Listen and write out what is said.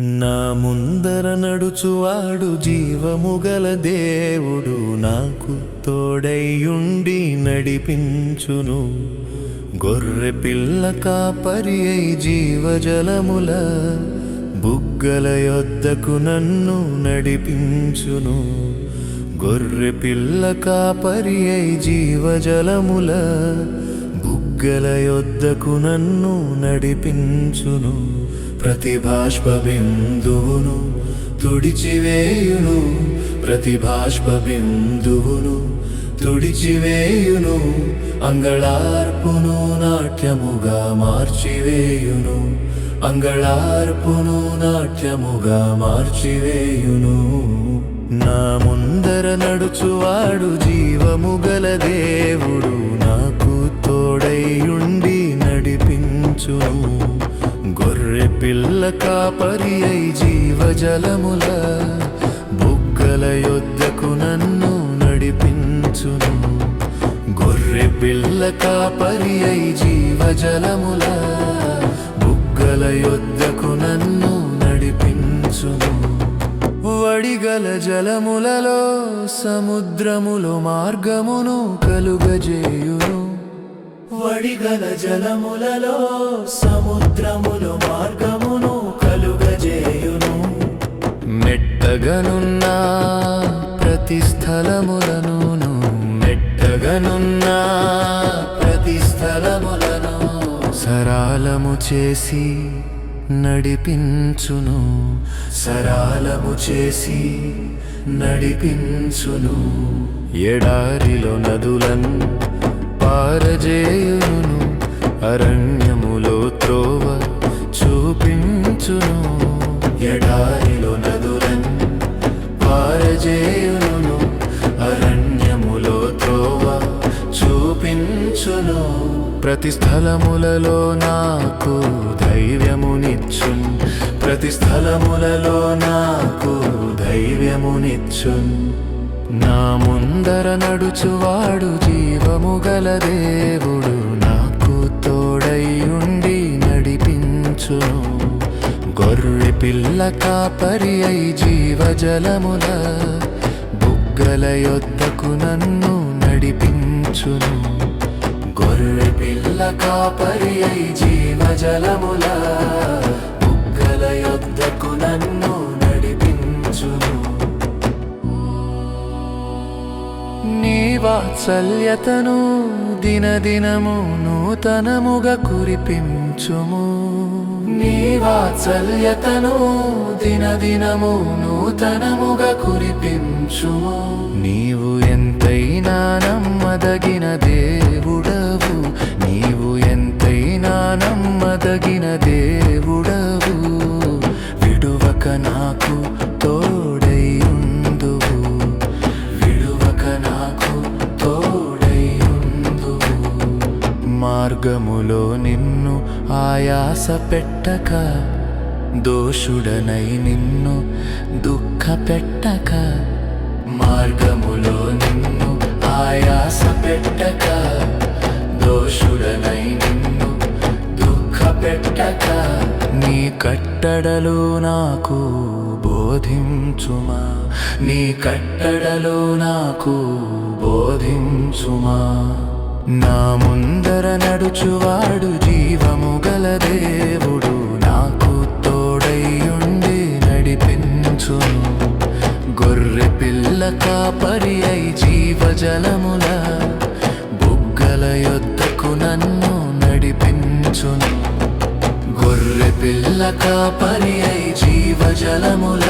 నా ముందర నడుచువాడు జీవముగల దేవుడు నాకు తోడైయుండి నడిపించును. గొర్రె పిల్ల కాపరి అయి జీవజలముల బుగ్గల యొద్దకు నన్ను నడిపించును. గొర్రె పిల్ల కాపరి అయి జీవజలముల బుగ్గల యొద్దకు నన్ను నడిపించును. ప్రతిభాష్పబిందువును తుడిచివేయును ప్రతిభాష్పబిందువును తుడిచివేయును అంగళార్పును నాట్యముగా మార్చివేయును అంగళార్పును నాట్యముగా మార్చివేయును. నా ముందర నడుచువాడు జీవము గల దేవుడు నాకు తోడైయుండి నడిపించును. పిల్ల కాపరి అయి జీవజలముల బుగ్గల యొద్దకు నన్ను నడిపించును. గొర్రె పిల్ల కాపరి అయి జీవజలముల బుగ్గల యొద్దకు నన్ను నడిపించును. వడిగల జలములలో సముద్రములో మార్గమును కలుగజేయును. వడిగల జలములలో సముద్రములు మార్గమును కలుగజేయును. మెట్టగనున్న ప్రతి స్థలములను మెట్టగనున్న ప్రతి స్థలములను సరాలము చేసి నడిపించును. సరాలము చేసి నడిపించును. ఎడారిలో నదులను పారజేయును అరణ్యములో త్రోవ చూపించును. ఎడారిలో నదులను పారజేయును అరణ్యములో త్రోవ చూపించును. ప్రతి స్థలములలో నాకు ధైర్యమునిచ్చున్ ప్రతి స్థలములలో నాకు ధైర్యమునిచ్చున్ నా ముందర నడుచువాడు జీవము గల దేవుడు. నాకు తోడైయుండి నడిపించును. గొర్రె పిల్ల కాపరి అయి జీవజలముల బుగ్గల యొద్దకు నన్ను నడిపించును. గొర్రె పిల్ల కాపరి అయి జీవజలముల బుగ్గల యొద్దకు నన్ను వాత్సల్యతను దినదినము నూతనముగా కురిపించుము. నీ వాత్సల్యతను దినదినము నూతనముగా కురిపించుము. నీవు ఎంతైనా నమ్మదగిన దేవుడవు. నీవు ఎంతైనా నమ్మదగిన దేవుడు మార్గములో నిన్ను ఆయాస పెట్టక దోషుడనై నిన్ను దుఃఖ పెట్టక. మార్గములో నిన్ను ఆయాస పెట్టక దోషుడనై నిన్ను దుఃఖ పెట్టక. నీ కట్టడలు నాకు బోధించుమా నీ కట్టడలు నాకు బోధించుమా? నా ముందర నడుచువాడు జీవము గల దేవుడు. నాకు తోడైయుండి నడిపించును. గొర్రె పిల్ల కాపరి అయి జీవజలముల బుగ్గల యొద్దకు నన్ను నడిపించును. గొర్రె పిల్ల కాపరి అయి జీవజలముల